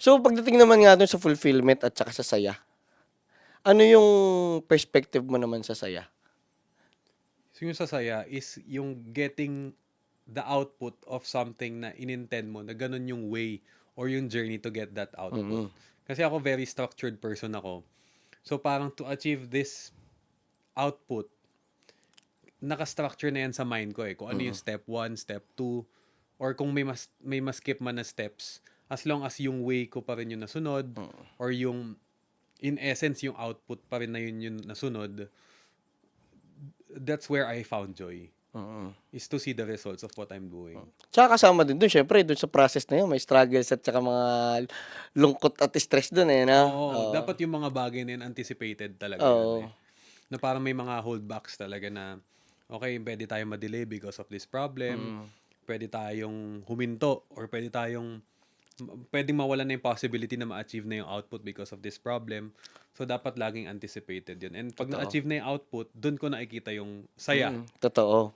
So, pagdating naman nga dun sa fulfillment at saka sa saya, ano yung perspective mo naman sa saya? So yung sasaya is yung getting the output of something na inintend mo, na ganun yung way or yung journey to get that output. Kasi ako very structured person ako. So parang to achieve this output, naka-structure na yan sa mind ko eh. Kung ano yung step 1, step 2, or kung may mas, may mas skip man na steps, as long as yung way ko pa rin yung nasunod, or yung, in essence, yung output pa rin na yun yung nasunod, that's where I found joy. Is to see the results of what I'm doing. Tsaka kasama din dun, syempre, dun sa process na yun, may struggles at saka mga lungkot at stress dun eh, na? Oo, dapat yung mga bagay na yun anticipated talaga. Oo. yan eh. Na parang may mga holdbacks talaga na, okay, pwede tayo madelay because of this problem. Pwede tayong huminto or pwede tayong pwedeng mawalan na yung possibility na ma-achieve na yung output because of this problem. So, dapat laging anticipated yun. And pag na-achieve na yung output, dun ko nakikita yung saya. Mm, totoo.